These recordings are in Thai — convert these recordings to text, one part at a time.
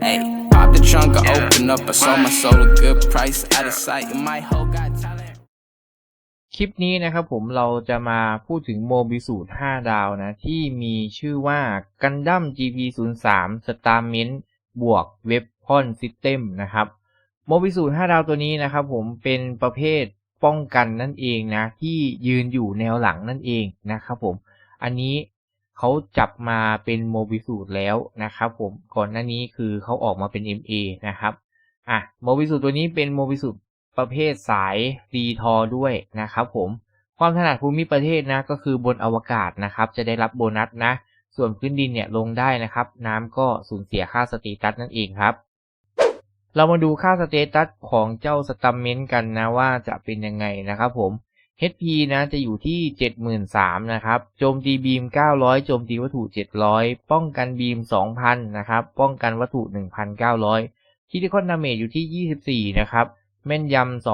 Hey, pop the trunk, I open up. I sold my soul a good price. Out of sight, and my hoe got talent. คลิปนี้นะครับผมเราจะมาพูดถึงโมบิสูตร5ดาวนะ ที่มีชื่อว่า Gundam GP03 Starment บวก Weapon System นะครับโมบิสูตร5ดาวตัวนี้นะครับผมเป็นประเภทป้องกันนั่นเองนะ ที่ยืนอยู่แนวหลังนั่นเองนะครับผม อันนี้ เขาจับมาเป็นโมบิสูตรแล้วนะครับผมก่อนหน้านี้คือเขาออกมาเป็น MA นะครับอะโมบิสูตรตัวนี้เป็นโมบิสูตรประเภทสายรีทอด้วยนะครับผมความถนัดภูมิประเทศนะก็คือบนอวกาศนะครับ จะได้รับโบนัสนะ ส่วนพื้นดินเนี่ยลงได้นะครับ น้ำก็สูญเสียค่าสเตตัสนั่นเองครับ เรามาดูค่าสเตตัสของเจ้าสตัมเมนต์กันนะว่าจะเป็นยังไงนะครับผม HP นะจะอยู่ที่ 73,000นะครับโจมตีบีม 900 โจมตีวัตถุ 700 ป้องกันบีม 2,000 นะครับ ป้องกันวัตถุ 1,900คิติคอนดาเมจอยู่ที่ 24 นะครับ แม่นยำ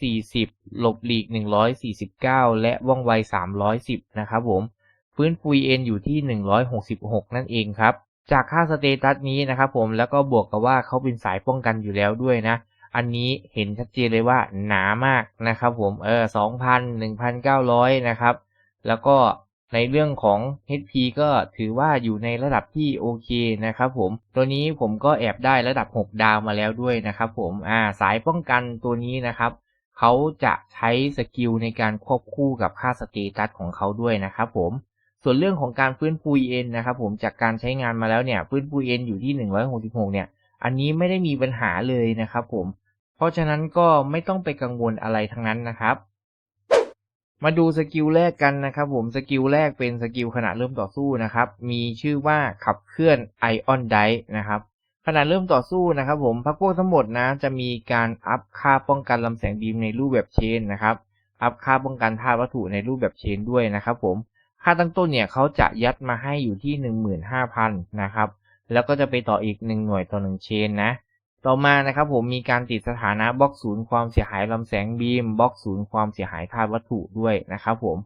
240 หลบหลีก 149 และว่องไว 310 นะครับผม ฟื้นฟูเอ็นอยู่ที่ 166 นั่นเองครับ จากค่าสเตตัสนี้นะครับผม แล้วก็บวกกับว่าเขาเป็นสายป้องกันอยู่แล้วด้วยนะ อันนี้เห็นชัดเจนเลยว่าหนามากนะครับผมเออ2,000 1,900นะครับ แล้วก็ในเรื่องของ HP ก็ถือว่าอยู่ในระดับที่โอเคนะครับผม ตัวนี้ผมก็แอบได้ระดับ 6 ดาวมาแล้วด้วยนะครับผม อ่า สายป้องกันตัวนี้นะครับ เขาจะใช้สกิลในการควบคู่กับค่าสเตตัสของเขาด้วยนะครับผม ส่วนเรื่องของการฟื้นฟูเอ็นนะครับผม จากการใช้งานมาแล้วเนี่ย ฟื้นฟูเอ็นอยู่ที่ 166 เนี่ย อันนี้ไม่ได้มีปัญหาเลยนะครับผม เพราะฉะนั้นก็ไม่ต้องไปกังวลอะไรทั้งนั้นนะครับ มาดูสกิลแรกกันนะครับผมสกิลแรกเป็นสกิลขณะเริ่มต่อสู้นะครับ มีชื่อว่าขับเคลื่อนไอออนไดนะครับขณะเริ่มต่อสู้นะครับผมพักพวกทั้งหมดนะ จะมีการอัพค่าป้องกันลำแสงบีมในรูปแบบเชนนะครับ อัพค่าป้องกันธาตุวัตถุในรูปแบบเชนด้วยนะครับผมค่าตั้งต้นเนี่ยเขาจะยัดมาให้อยู่ที่ 15,000 นะครับ แล้วก็จะไปต่ออีก 1 หน่วยต่อ 1 เชนนะ ต่อมานะครับผมมีการติดสถานะบล็อกศูนย์ความเสียหายลำแสงบีมบล็อกศูนย์ความเสียหายธาตุวัตถุด้วยนะครับผม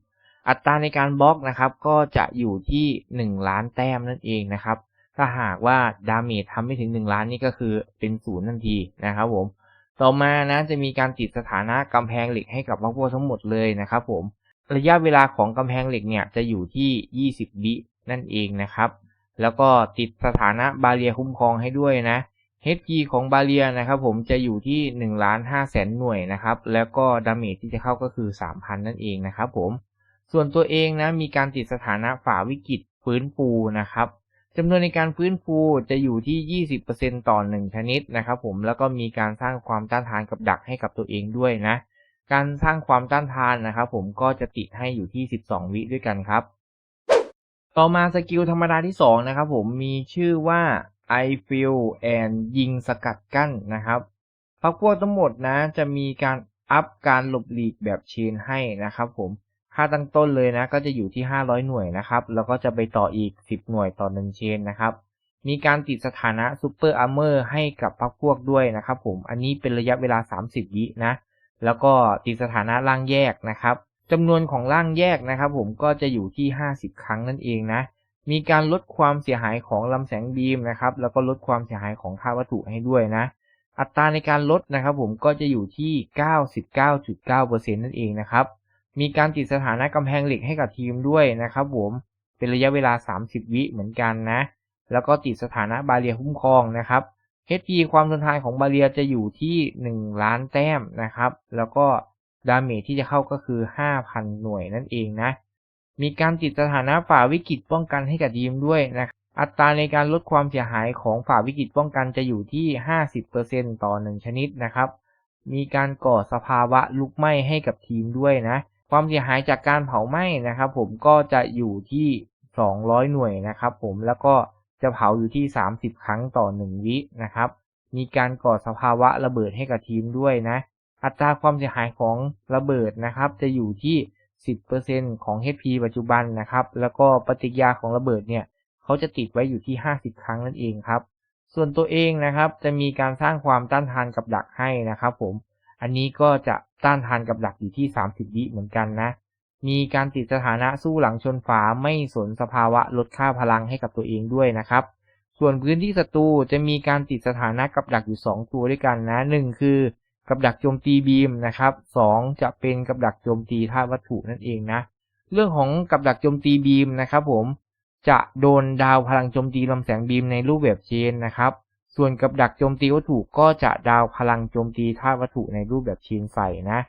อัตราในการบล็อกนะครับก็จะอยู่ที่ 1 ล้านแต้มนั่นเองนะครับ ถ้าหากว่าดาเมจทำไม่ถึง 1 ล้านนี่ก็คือเป็นศูนย์ทันทีนะครับผมต่อมานะจะมีการติดสถานะกำแพงเหล็กให้กับพวกพวกทั้งหมดเลยนะครับผมระยะเวลาของกำแพงเหล็กเนี่ยจะอยู่ที่ 20 วินั่นเองนะครับ แล้วก็ติดสถานะบาเรียคุ้มครองให้ด้วยนะ HP ของบาเรียนะครับผมจะอยู่ที่ 1 ล้าน5แสนหน่วยนะครับ แล้วก็ดาเมจที่จะเข้าก็คือ 3,000 นั่นเองนะครับผม ส่วนตัวเองนะมีการติดสถานะฝ่าวิกฤตฟื้นฟูนะครับจำนวนในการฟื้นฟูจะอยู่ที่ 20%ต่อ 1 ชนิดนะครับผม แล้วก็มีการสร้างความต้านทานกับดักให้กับตัวเองด้วยนะ การสร้างความต้านทานนะครับผมก็จะติดให้อยู่ที่ 12 วิด้วยกันครับ ต่อมาสกิลธรรมดาที่ 2 นะครับผมมีชื่อว่า I feel and ยิงสกัดกั้นนะครับพักพวกทั้งหมดนะจะมีการอัพการหลบหลีกแบบเชนให้นะครับผมค่าตั้งต้นเลยนะก็จะอยู่ที่ 500 หน่วยนะครับ แล้วก็จะไปต่ออีก 10 หน่วยต่อ 1 เชนนะครับ มีการติดสถานะซูเปอร์อาร์เมอร์ให้กับพักพวกด้วยนะครับผม อันนี้เป็นระยะเวลา 30 วินะ แล้วก็ติดสถานะร่างแยกนะครับจำนวนของร่างแยกนะครับผมก็จะอยู่ที่ 50 ครั้งนั่นเองนะ มีการลดความเสียหายของลำแสงบีมนะครับ แล้วก็ลดความเสียหายของค่าวัตถุให้ด้วยนะ อัตราในการลดนะครับผมก็จะอยู่ที่ 99.9%นั่นเองนะครับ มีการติดสถานะกำแพงเหล็กให้กับทีมด้วยนะครับผม เป็นระยะเวลา 30 วิเหมือนกันนะ แล้วก็ติดสถานะบาเรียคุ้มครองนะครับ HP ความทนทานของบาเรียจะอยู่ที่ 1 ล้านแต้มนะครับ แล้วก็ดาเมจที่จะเข้าก็คือ 5,000 หน่วยนั่นเองนะ มีการติดสถานะฝ่าวิกฤตป้องกันให้กับทีมด้วยนะอัตราในการลดความเสียหายของฝ่าวิกฤตป้องกันจะอยู่ที่ 50%ต่อ 1 ชนิดนะครับ มีการก่อสภาวะลุกไหม้ให้กับทีมด้วยนะ ความเสียหายจากการเผาไหม้นะครับ ผมก็จะอยู่ที่ 200 หน่วยนะครับ ผมแล้วก็จะเผาอยู่ที่ 30 ครั้งต่อ 1 วินะครับ มีการก่อสภาวะระเบิดให้กับทีมด้วยนะ อัตราความเสียหายของระเบิดนะครับ จะอยู่ที่ 10%ของ HP ปัจจุบันนะครับ แล้วก็ปฏิกิริยาของระเบิดเนี่ยเขาจะติดไว้อยู่ที่ 50 ครั้งนั่นเองครับ ส่วนตัวเองนะครับจะมีการสร้างความต้านทานกับดักให้นะครับ ผม อันนี้ก็จะต้านทานกับดักอยู่ที่ 30 วิเหมือนกันนะ มีการติดสถานะสู้หลังชนฝาไม่สนสภาวะลดค่าพลังให้กับตัวเองด้วยนะครับ ส่วนพื้นที่ศัตรูจะมีการติดสถานะกับดักอยู่ 2 ตัวด้วยกันนะหนึ่งคือ กับดักโจมตีบีมนะครับสองจะเป็นกับดักโจมตีธาตุวัตถุนั่นเองนะ เรื่องของกับดักโจมตีบีมนะครับผมจะโดนดาวพลังโจมตีลำแสงบีมในรูปแบบเชนนะครับ ส่วนกับดักโจมตีวัตถุก็จะดาวพลังโจมตีธาตุวัตถุในรูปแบบเชนใส่นะ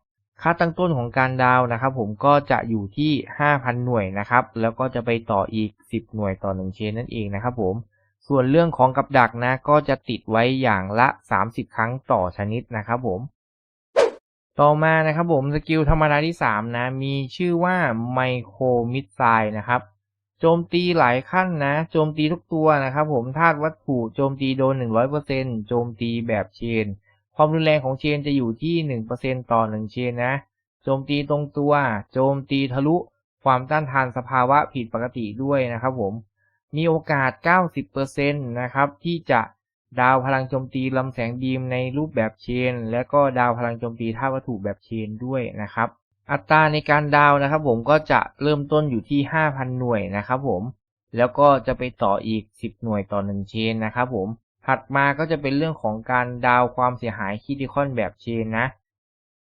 ค่าตั้งต้นของการดาวนะครับ ผมก็จะอยู่ที่ 5,000 หน่วยนะครับ แล้วก็จะไปต่ออีก 10 หน่วยต่อ 1 เชนนั่นเองนะครับผม ส่วนเรื่องของกับดักนะ ก็จะติดไว้อย่างละ 30 ครั้งต่อชนิดนะครับผม ต่อมานะครับผมสกิลธรรมดาที่ 3 นะ มีชื่อว่าไมโครมิสไซนะครับโจมตีหลายขั้นนะ โจมตีทุกตัวนะครับผมธาตุวัตถุโจมตีโดน 100%โจมตีแบบเชน ความรุนแรงของเชนจะอยู่ที่ 1%ต่อ 1 เชนนะ โจมตีตรงตัว โจมตีทะลุ ความต้านทานสภาวะผิดปกติด้วยนะครับผม มีโอกาส 90%นะครับที่จะดาวพลังโจมตีลำแสงบีมในรูปแบบเชน และก็ดาวพลังโจมตีท่าตุวัตถุแบบเชนด้วยนะครับ อัตราในการดาวนะครับ ผมก็จะเริ่มต้นอยู่ที่ 5,000 หน่วยนะครับผมแล้วก็จะไปต่ออีก 10 หน่วยต่อ 1 เชนนะครับผมถัดมาก็จะเป็นเรื่องของการดาวความเสียหายคิดิคอนแบบเชนนะ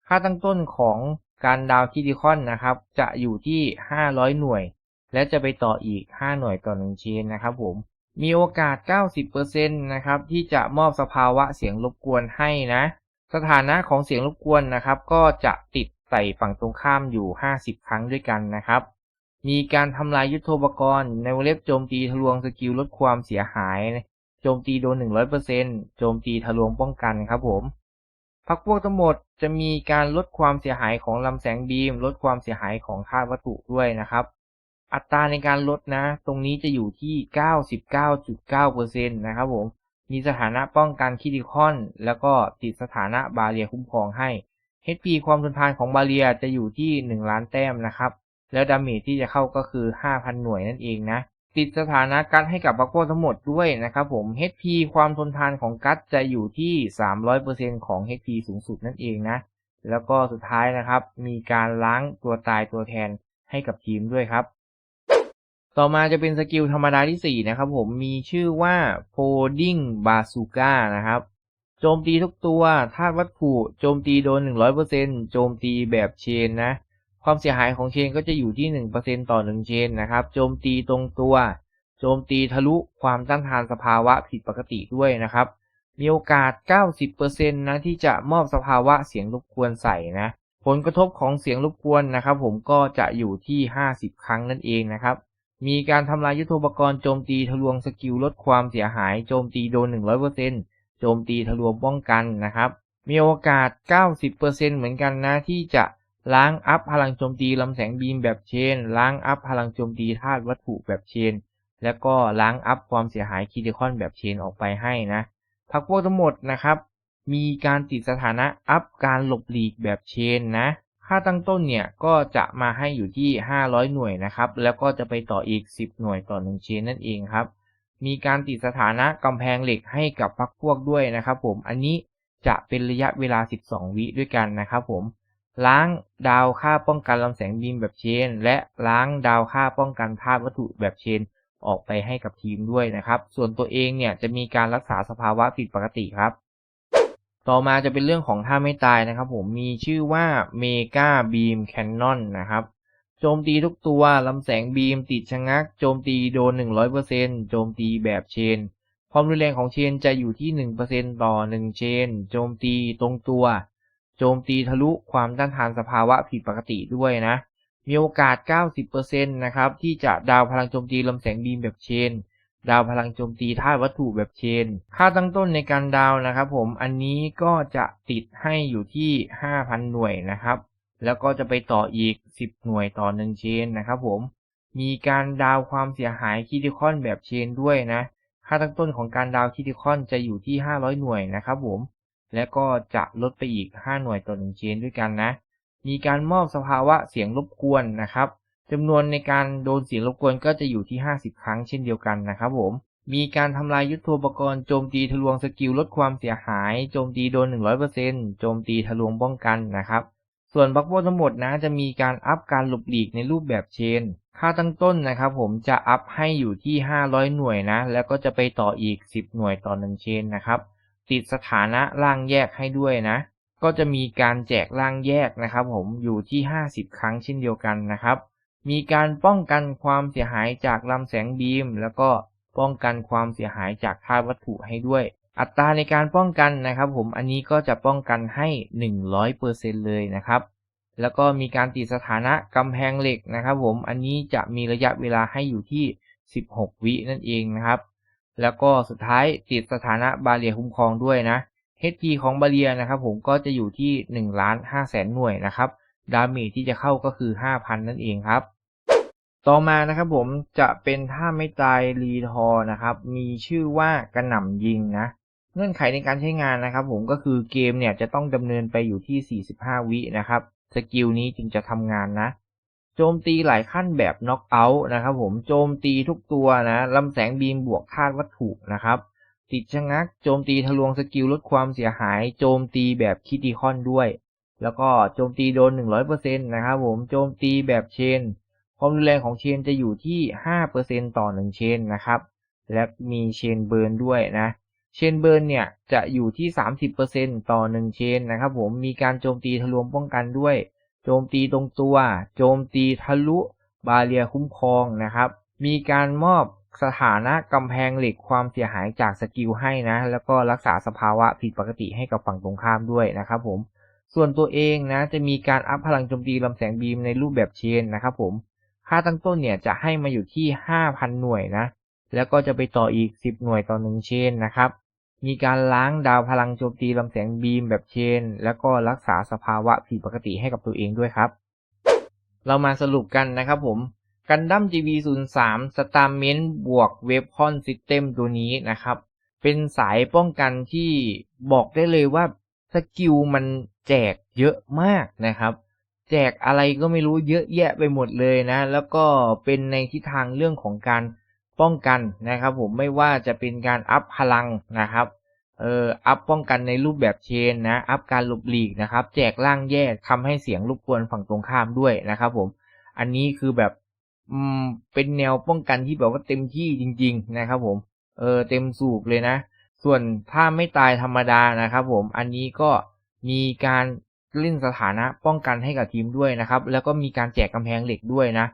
ค่าตั้งต้นของการดาวคิดิคอนนะครับ จะอยู่ที่ 500 หน่วย และจะไปต่ออีก 5 หน่วยต่อ1เชนนะครับผม มีโอกาส 90%นะครับที่จะมอบสภาวะเสียงรบกวนให้นะ สถานะของเสียงรบกวนนะครับ ก็จะติดใส่ฝั่งตรงข้ามอยู่ 50 ครั้งด้วยกันนะครับ มีการทำลายยุทโธปกรณ์ ในวงเล็บโจมตีทะลวงสกิลลดความเสียหาย โจมตีโดน 100%โจมตีทะลวงป้องกันครับผมพักพวกทั้งหมดจะมีการลดความเสียหายของลำแสงบีม ลดความเสียหายของธาตุวัตถุด้วยนะครับ อัตราในการลดนะ ตรงนี้จะอยู่ที่ 99.9%นะครับผม มีสถานะป้องกันคิดิคอน แล้วก็ติดสถานะบาเรียคุ้มครองให้ HP ความทนทานของบาเรียจะอยู่ที่ 1 ล้านแต้มนะครับ แล้วดาเมจที่จะเข้าก็คือ 5,000 หน่วยนั่นเองนะ ติดสถานะกัดให้กับบัคโคทั้งหมดด้วยนะครับผม HP ความทนทานของกัดจะอยู่ที่ 300%ของ HP สูงสุดนั่นเองนะ แล้วก็สุดท้ายนะครับ มีการล้างตัวตายตัวแทนให้กับทีมด้วยครับ ต่อมาจะเป็นสกิลธรรมดาที่ 4 นะครับผมมีชื่อว่า Folding Bazooka นะครับ โจมตีทุกตัวธาตุวัตถุโจมตีโดน 100%โจมตีแบบเชนนะ ความเสียหายของเชนก็จะอยู่ที่ 1%ต่อ 1 เชนนะครับ โจมตีตรงตัว โจมตีทะลุความต้านทานสภาวะผิดปกติด้วยนะครับ มีโอกาส 90%นะที่จะมอบสภาวะเสียงรบกวนใส่นะ ผลกระทบของเสียงรบกวนนะครับ ผมก็จะอยู่ที่ 50 ครั้งนั่นเองนะครับ มีการทำลายยุทโธปกรณ์โจมตีทะลวงสกิลลดความเสียหายโจมตีโดน 100%โจมตีทะลวงป้องกันนะครับ มีโอกาส 90%เหมือนกันนะที่จะล้างอัพพลังโจมตีลำแสงบีมแบบเชน ล้างอัพพลังโจมตีธาตุวัตถุแบบเชน แล้วก็ล้างอัพความเสียหายคิดิคอนแบบเชนออกไปให้นะพักพวกทั้งหมดนะครับ มีการติดสถานะอัพการหลบหลีกแบบเชนนะ ค่าตั้งต้นเนี่ยก็จะมาให้อยู่ที่ 500 หน่วยนะครับ แล้วก็จะไปต่ออีก 10 หน่วยต่อ1เชนนั่นเองครับ มีการติดสถานะกำแพงเหล็กให้กับพักพวกด้วยนะครับ ผม อันนี้จะเป็นระยะเวลา 12 วิด้วยกันนะครับผม ล้างดาวค่าป้องกันลำแสงบีมแบบเชน และล้างดาวค่าป้องกันธาตุวัตถุแบบเชนออกไปให้กับทีมด้วยนะครับ ส่วนตัวเองเนี่ยจะมีการรักษาสภาวะผิดปกติครับ ต่อมาจะเป็นเรื่องของท่าไม่ตายนะครับ ผมมีชื่อว่าเมกาบีมแคนนอนนะครับโจมตีทุกตัวลำแสงบีมติดชะงัก โจมตีโดน 100%โจมตีแบบเชน ความรุนแรงของเชนจะอยู่ที่ 1%ต่อ 1 เชน โจมตีตรงตัว โจมตีทะลุความต้านทานสภาวะผิดปกติด้วยนะ มีโอกาส 90%นะครับ ที่จะดาวพลังโจมตีลำแสงบีมแบบเชน ดาวพลังโจมตีธาตุวัตถุแบบเชน ค่าตั้งต้นในการดาวนะครับผม อันนี้ก็จะติดให้อยู่ที่ 5,000 หน่วยนะครับ แล้วก็จะไปต่ออีก 10 หน่วยต่อ 1 เชนนะครับผม มีการดาวความเสียหายคิดิคอนแบบเชนด้วยนะ ค่าตั้งต้นของการดาวคิดิคอนจะอยู่ที่ 500 หน่วยนะครับผม และก็จะลดไปอีก 5 หน่วยต่อ 1 เชนด้วยกันนะ มีการมอบสภาวะเสียงรบกวนนะครับ จำนวนในการโดนเสียงรบกวนก็จะอยู่ที่ 50 ครั้งเช่นเดียวกันนะครับผม มีการทำลายยุทโธปกรณ์โจมตีทะลวงสกิลลดความเสียหาย โจมตีโดน 100%โจมตีทะลวงป้องกันนะครับ ส่วนบัคโบทั้งหมดนะจะมีการอัพการหลบหลีกในรูปแบบเชน ค่าตั้งต้นนะครับผมจะอัพให้อยู่ที่ 500 หน่วยนะ แล้วก็จะไปต่ออีก 10 หน่วยต่อ1เชนนะครับ ติดสถานะร่างแยกให้ด้วยนะ ก็จะมีการแจกร่างแยกนะครับผมอยู่ที่ 50 ครั้งเช่นเดียวกันนะครับ มีการป้องกันความเสียหายจากลำแสงบีม แล้วก็ป้องกันความเสียหายจากธาตุวัตถุให้ด้วย อัตราในการป้องกันนะครับ ผมอันนี้ก็จะป้องกันให้ 100%เลยนะครับ แล้วก็มีการติดสถานะกำแพงเหล็กนะครับ ผมอันนี้จะมีระยะเวลาให้อยู่ที่ 16 วินั่นเองนะครับ แล้วก็สุดท้ายติดสถานะบาเรียคุ้มครองด้วยนะ HP ของบาเรียนะครับ ผมก็จะอยู่ที่1ล้าน5แสนหน่วยนะครับ ดาเมจที่จะเข้าก็คือ 5,000 นั่นเองครับ ต่อมานะครับผมจะเป็นท่าไม่ตายรีทอร์นะครับ มีชื่อว่ากระหน่ำยิงนะเงื่อนไขในการใช้งานนะครับ ผมก็คือเกมเนี่ยจะต้องดำเนินไปอยู่ที่ 45 วินะครับ สกิลนี้จึงจะทำงานนะ โจมตีหลายขั้นแบบน็อกเอาท์นะครับผมโจมตีทุกตัวนะลำแสงบีมบวกธาตุวัตถุนะครับ ติดชะงัก โจมตีทะลวงสกิลลดความเสียหาย โจมตีแบบคิติคอนด้วย แล้วก็โจมตีโดน 100%นะครับผมโจมตีแบบเชน ความรุนแรงของเชนจะอยู่ที่ 5%ต่อ 1 เชนนะครับ และมีเชนเบิร์นด้วยนะ เชนเบิร์นเนี่ยจะอยู่ที่ 30%ต่อ 1 เชนนะครับผมมีการโจมตีทะลวงป้องกันด้วย โจมตีตรงตัว โจมตีทะลุบาเรียคุ้มครองนะครับ มีการมอบสถานะกำแพงเหล็กความเสียหายจากสกิลให้นะ แล้วก็รักษาสภาวะผิดปกติให้กับฝั่งตรงข้ามด้วยนะครับผม ส่วนตัวเองนะจะมีการอัพพลังโจมตีลำแสงบีมในรูปแบบเชนนะครับผม ค่าตั้งต้นเนี่ยจะให้มาอยู่ที่ 5,000 หน่วยนะ แล้วก็จะไปต่ออีก 10 หน่วยต่อ 1 เชนนะครับ มีการล้างดาวพลังโจมตีลำแสงบีมแบบเชน แล้วก็รักษาสภาวะผิดปกติให้กับตัวเองด้วยครับ เรามาสรุปกันนะครับผมกันดั้ม GB03 s t a r m e n t บวก Weapon System ตัวนี้นะครับ เป็นสายป้องกันที่บอกได้เลยว่าสกิลมันแจกเยอะมากนะครับ แจกอะไรก็ไม่รู้เยอะแยะไปหมดเลยนะ แล้วก็เป็นในทิศทางเรื่องของการป้องกันนะครับผมไม่ว่าจะเป็นการอัพพลังนะครับเอออัพป้องกันในรูปแบบเชนนะอัพการหลบหลีกนะครับแจกร่างแยกทำให้เสียงรบกวนฝั่งตรงข้ามด้วยนะครับผมอันนี้คือแบบอืมเป็นแนวป้องกันที่แบบว่าเต็มที่จริง ๆนะครับผมเออเต็มสูบเลยนะ ส่วนถ้าไม่ตายธรรมดานะครับผมอันนี้ก็มีการ เล่นสถานะป้องกันให้กับทีมด้วยนะครับ แล้วก็มีการแจกกำแพงเหล็กด้วยนะ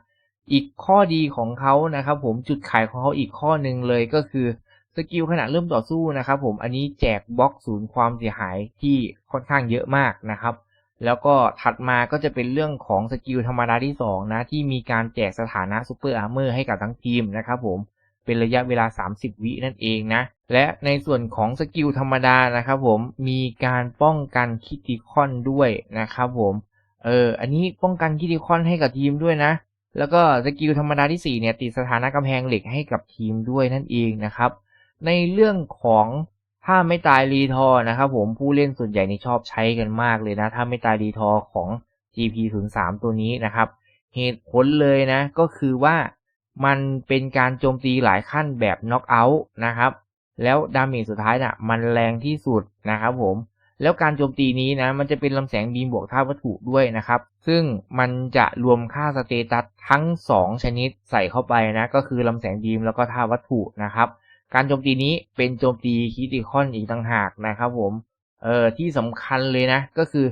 อีกข้อดีของเขานะครับ ผมจุดขายของเขาอีกข้อหนึ่งเลยก็คือสกิลขณะเริ่มต่อสู้นะครับผมอันนี้แจกบล็อกศูนย์ความเสียหายที่ค่อนข้างเยอะมากนะครับ แล้วก็ถัดมาก็จะเป็นเรื่องของสกิลธรรมดาที่2นะที่มีการแจกสถานะซูเปอร์อาร์เมอร์ให้กับทั้งทีมนะครับผมเป็นระยะเวลา 30 วินั่นเองนะ และในส่วนของสกิลธรรมดานะครับผมมีการป้องกันคิติคอนด้วยนะครับผมเอออันนี้ป้องกันคิติคอนให้กับทีมด้วยนะ แล้วก็สกิลธรรมดาที่4เนี่ยติดสถานะกำแพงเหล็กให้กับทีมด้วยนั่นเองนะครับ ในเรื่องของถ้าไม่ตายรีทอนะครับผมผู้เล่นส่วนใหญ่นี่ชอบใช้กันมากเลยนะ ถ้าไม่ตายรีทอของ GP03 ตัวนี้นะครับ เหตุผลเลยนะก็คือว่ามันเป็นการโจมตีหลายขั้นแบบน็อกเอาท์นะครับ แล้วดาเมจสุดท้ายน่ะมันแรงที่สุดนะครับผมแล้วการโจมตีนี้นะมันจะเป็นลำแสงบีมบวกธาตุวัตถุด้วยนะครับ ซึ่งมันจะรวมค่าสเตตัสทั้ง 2 ชนิดใส่เข้าไปนะ ก็คือลำแสงบีมแล้วก็ธาตุวัตถุนะครับ การโจมตีนี้เป็นโจมตีคิติคอนอีกต่างหากนะครับผมเออที่สำคัญเลยนะก็คือ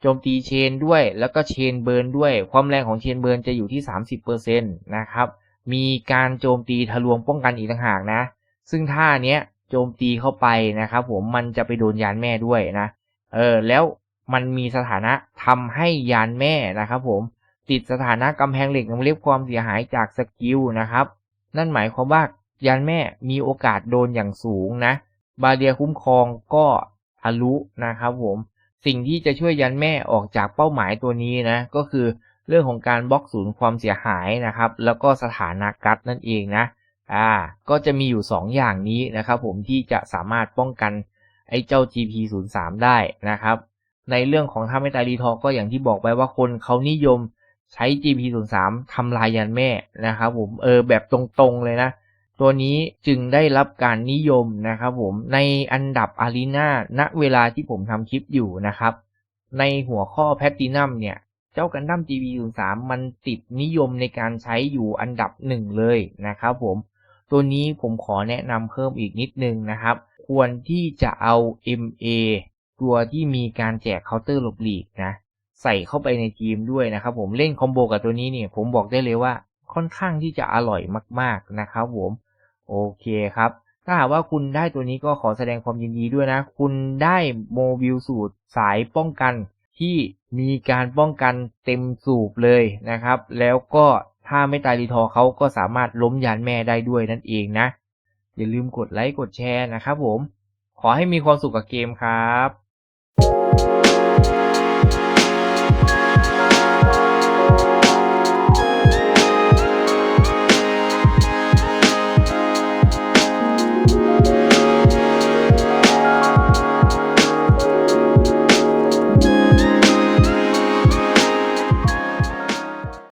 โจมตีเชนด้วย แล้วก็เชนเบิร์นด้วย ความแรงของเชนเบิร์นจะอยู่ที่ 30%นะครับมีการโจมตีทะลวงป้องกันอีกต่างหากนะ ซึ่งท่าเนี้ยโจมตีเข้าไปนะครับผมมันจะไปโดนยานแม่ด้วยนะ เออแล้วมันมีสถานะทำให้ยานแม่นะครับผมติดสถานะกำแพงเหล็กนำเรียบความเสียหายจากสกิลนะครับ นั่นหมายความว่ายานแม่มีโอกาสโดนอย่างสูงนะ บาเรียคุ้มครองก็ทะลุนะครับผมสิ่งที่จะช่วยยันแม่ออกจากเป้าหมายตัวนี้นะ ก็คือเรื่องของการบล็อกศูนย์ความเสียหายนะครับ แล้วก็สถานะกัดนั่นเองนะ อ่าก็จะมีอยู่ 2 อย่างนี้นะครับผมที่จะสามารถป้องกันไอ้เจ้า GP03 ได้นะครับ ในเรื่องของท่าไม่ตายรีทอก็อย่างที่บอกไปว่าคนเขานิยมใช้ GP03 ทำลายยันแม่นะครับผมเออแบบตรงๆเลยนะ ตัวนี้จึงได้รับการนิยมนะครับผมในอันดับอารีนาณเวลาที่ผมทำคลิปอยู่นะครับ ในหัวข้อแพตตินัมเนี่ยเจ้ากันดั้ม GB03 มันติดนิยมในการใช้อยู่อันดับหนึ่งเลยนะครับผม ตัวนี้ผมขอแนะนำเพิ่มอีกนิดนึงนะครับ ควรที่จะเอา MA ตัวที่มีการแจกเคาน์เตอร์หลบหลีกนะ ใส่เข้าไปในทีมด้วยนะครับผมเล่นคอมโบกับตัวนี้เนี่ยผมบอกได้เลยว่าค่อนข้างที่จะอร่อยมาก ๆนะครับผมโอเคครับ ถ้าหากว่าคุณได้ตัวนี้ก็ขอแสดงความยินดีด้วยนะ คุณได้โมบิลสูตรสายป้องกันที่มีการป้องกันเต็มสูบเลยนะครับ แล้วก็ ถ้าไม่ตายรีทอเขาก็สามารถล้มยานแม่ได้ด้วยนั่นเองนะ อย่าลืมกดไลค์กดแชร์นะครับผม ขอให้มีความสุขกับเกมครับ